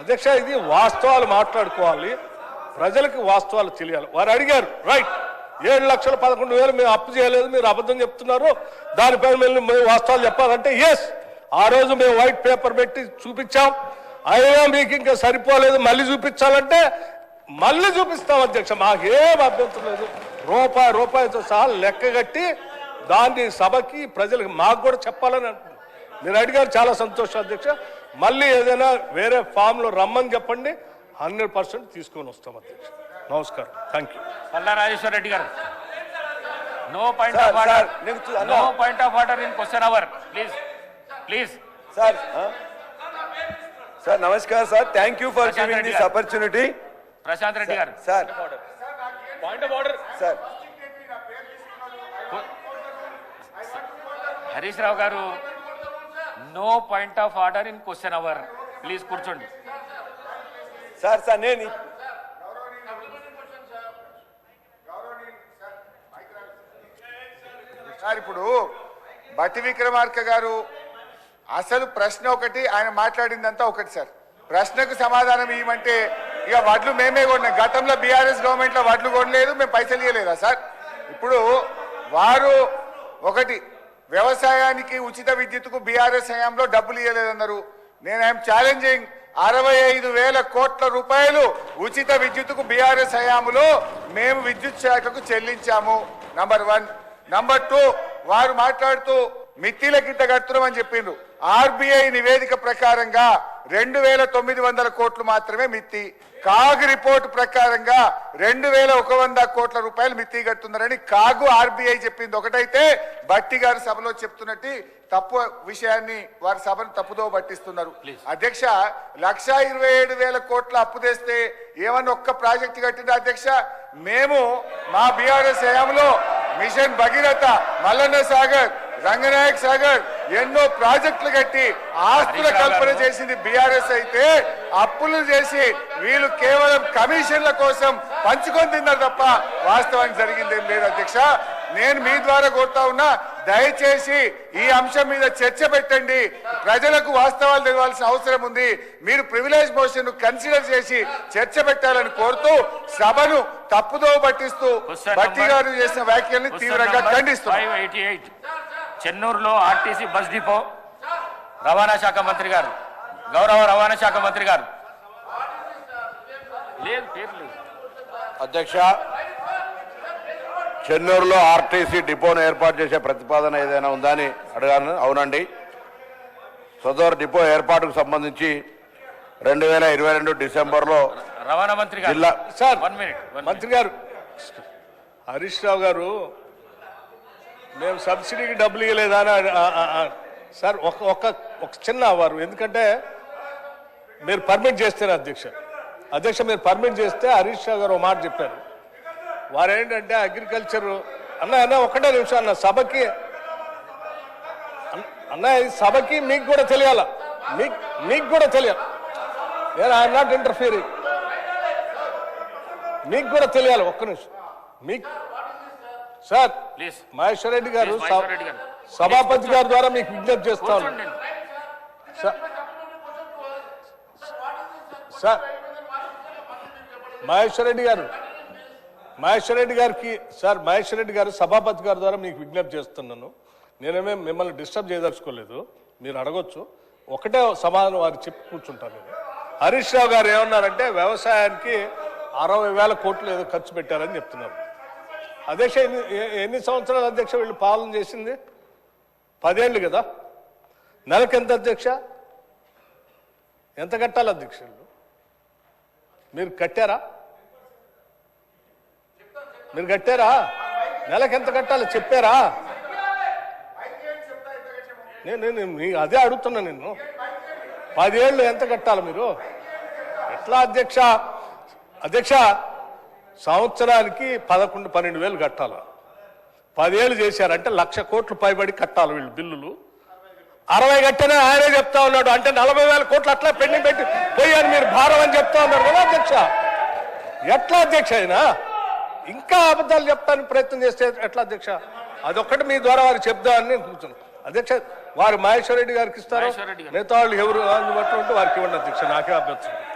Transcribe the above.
అధ్యక్ష ఇది వాస్తవాలు మాట్లాడుకోవాలి. ప్రజలకు వాస్తవాలు తెలియాలి. వారు అడిగారు రైట్ ఏడు లక్షల పదకొండు వేలు మేము అప్పు చేయలేదు మీరు అబద్ధం చెప్తున్నారు. దానిపైన మేము మేము వాస్తవాలు చెప్పాలంటే ఎస్ ఆ రోజు మేము వైట్ పేపర్ పెట్టి చూపించాం. అయినా మీకు ఇంకా సరిపోలేదు మళ్ళీ చూపించాలంటే మళ్ళీ చూపిస్తాం అధ్యక్ష మాకేం అభ్యంతరం లేదు. రూపాయి రూపాయితో సహా లెక్క కట్టి దాన్ని సభకి ప్రజలకు మాకు కూడా చెప్పాలని అంటున్నాం మీరు అడిగారు చాలా సంతోషం అధ్యక్ష. మళ్ళీ ఏదైనా వేరే ఫామ్లో రమ్మని చెప్పండి హండ్రెడ్ పర్సెంట్ తీసుకొని వస్తాం అధ్యక్ష. నమస్కారం. Thank you Palla Rajeshwara Reddy garu. No point sir, of order. No point of order in question hour please please sir? Sir namaskar sir thank you for Prashanth giving Reddy this garu. Opportunity Prashanth Reddy garu. Sir point of order sir Harish Rao garu no point of order in question hour please కూర్చోండి. Sir sir నేను sir ఇప్పుడు బట్టి విక్రమార్క గారు అసలు ప్రశ్న ఒకటి ఆయన మాట్లాడిందంతా ఒకటి sir. ప్రశ్నకు సమాధానం ఇవ్వమంటే ఇక వడ్లు మేమే కొన్నాం. గతంలో బీఆర్ఎస్ గవర్నమెంట్లో వడ్లు కొనలేదు మేము పైసలు ఇవ్వలేదా సార్? ఇప్పుడు వారు ఒకటి వ్యవసాయానికి ఉచిత విద్యుత్తుకు బీఆర్ఎస్ హయాంలో డబ్బులు ఇవ్వలేదన్నారు నేను ఐఎమ్ ఛాలెంజింగ్ అరవై ఐదు వేల కోట్ల రూపాయలు ఉచిత విద్యుత్కు బీఆర్ఎస్ హయాంలో మేము విద్యుత్ శాఖకు చెల్లించాము. నంబర్ వన్ నంబర్ టూ వారు మాట్లాడుతూ మిత్తిల కింద కడుతున్నామని చెప్పిండ్రు. ఆర్బీఐ నివేదిక ప్రకారంగా రెండు వేల తొమ్మిది వందల కోట్లు మాత్రమే మిత్తి. కాగ్ రిపోర్ట్ ప్రకారంగా రెండు వేల ఒక వంద కోట్ల రూపాయలు మిత్తి కడుతున్నారని కాగు ఆర్బీఐ చెప్పింది. ఒకటైతే బట్టి గారు సభలో చెప్తున్నట్టు తప్పు విషయాన్ని వారి సభను తప్పుదో పట్టిస్తున్నారు. అధ్యక్ష లక్ష ఇరవై ఏడు వేల కోట్ల అప్పు తెస్తే ఏమన్నా ఒక్క ప్రాజెక్ట్ కట్టిందా అధ్యక్ష? మేము మా బీఆర్ఎస్ హయాంలో మిషన్ భగీరథ మల్లన్న సాగర్ రంగనాయక్ సాగర్ ఎన్నో ప్రాజెక్టులు కట్టి ఆస్తుల కల్పన. చేసింది బీఆర్ఎస్ అయితే అప్పులు చేసి వీళ్ళు కేవలం కమిషన్ల కోసం పంచుకొని తిన్నారు తప్ప వాస్తవానికి జరిగింది ఏం లేదు అధ్యక్ష. నేను మీ ద్వారా కోరుతా ఉన్నా దయచేసి ఈ అంశం మీద చర్చ పెట్టండి. ప్రజలకు వాస్తవాలు తెలియాల్సిన అవసరం ఉంది. మీరు ప్రివిలేజ్ మోషన్ కన్సిడర్ చేసి చర్చ పెట్టాలని కోరుతూ సభను తప్పుదో పట్టిస్తూ number- గారు చేసిన వ్యాఖ్యల్ని తీవ్రంగా ఖండిస్తున్నారు ఎయిట్ చెన్నూరులో ఆర్టీసీ బస్ డిపో. రవాణా శాఖ మంత్రి గారు. గౌరవ రవాణా శాఖ మంత్రి గారు. లేదు పేరు లేదు. అధ్యక్ష చెన్నూరులో ఆర్టీసీ డిపోను ఏర్పాటు చేసే ప్రతిపాదన ఏదైనా ఉందా అని అడగాను. అవునండి. సదరు డిపో ఏర్పాటుకు సంబంధించి రెండు వేల ఇరవై రెండు డిసెంబర్లో రవాణా మంత్రి గారు. జిల్లా సార్ వన్ మినిట్ వన్ మంత్రి గారు హరీష్ రావు గారు మేము సబ్సిడీకి డబ్బులు ఇవ్వలేదా అని సార్ ఒక ఒక ఒక చిన్న వారు ఎందుకంటే మీరు పర్మిట్ చేస్తారు అధ్యక్ష. అధ్యక్ష మీరు పర్మిట్ చేస్తే హరీష్ రావు గారు మాట చెప్పారు. వారు ఏంటంటే అగ్రికల్చర్ అన్న అన్న ఒకటే నిమిషం అన్న సభకి అన్న- ఇది సభకి మీకు కూడా తెలియాల? మీకు మీకు కూడా తెలియాలి? నేను ఐఎమ్ నాట్ ఇంటర్ఫీరింగ్ మీకు కూడా తెలియాలి? ఒక్క నిమిషం. మీకు సార్ ప్లీజ్. మహేశ్వర్ రెడ్డి గారు. సభాపతి గారి ద్వారా మీకు విజ్ఞప్తి చేస్తాను. సార్ సార్ మహేశ్వర్ రెడ్డి గారు మహేశ్వర్ రెడ్డి గారికి సార్ మహేశ్వర్ రెడ్డి గారు సభాపతి గారి ద్వారా మీకు విజ్ఞప్తి చేస్తున్నాను. నేనేమే మిమ్మల్ని డిస్టర్బ్ చేయదలుచుకోలేదు. మీరు అడగొచ్చు. ఒకటే సమాధానం వారు చెప్పి కూర్చుంటాను నేను. హరీష్ రావు గారు ఏమన్నారంటే వ్యవసాయానికి అరవై వేల కోట్లు ఏదో ఖర్చు పెట్టారని చెప్తున్నారు. అధ్యక్ష ఎన్ని ఎన్ని సంవత్సరాలు అధ్యక్ష వీళ్ళు పాలన చేసింది? పదేళ్ళు కదా. నెలకు ఎంత అధ్యక్ష? ఎంత కట్టాలి అధ్యక్షులు మీరు కట్టారా? మీరు కట్టారా? నెలకు ఎంత కట్టాలి? చెప్పారా? నేను నేను మీ- అదే అడుగుతున్నా నిన్ను పదేళ్ళు ఎంత కట్టాలి మీరు? ఎట్లా అధ్యక్ష? అధ్యక్ష సంవత్సరానికి పదకొండు పన్నెండు వేలు కట్టాలి. పదేళ్ళు చేశారంటే లక్ష కోట్లు పైబడి కట్టాలి వీళ్ళు బిల్లులు. అరవై కట్టినా ఆయనే చెప్తా ఉన్నాడు. అంటే నలభై వేల కోట్లు అట్లా పెండింగ్ పెట్టి పోయారు మీరు. భారం అని చెప్తా ఉన్నారు కదా అధ్యక్ష. ఎట్లా అధ్యక్ష అయినా? ఇంకా అబద్ధాలు చెప్తానికి ప్రయత్నం చేస్తే ఎట్లా అధ్యక్ష? అదొక్కటి మీ ద్వారా వారు చెప్దామని నేను కూర్చున్నాను. అధ్యక్ష వారు మహేశ్వర రెడ్డి గారికి ఇస్తారు. మిగతా వాళ్ళు ఎవరు అందుబాటులో ఉంటే వారికి ఇవ్వండి అధ్యక్ష. నాకే అభ్యర్థం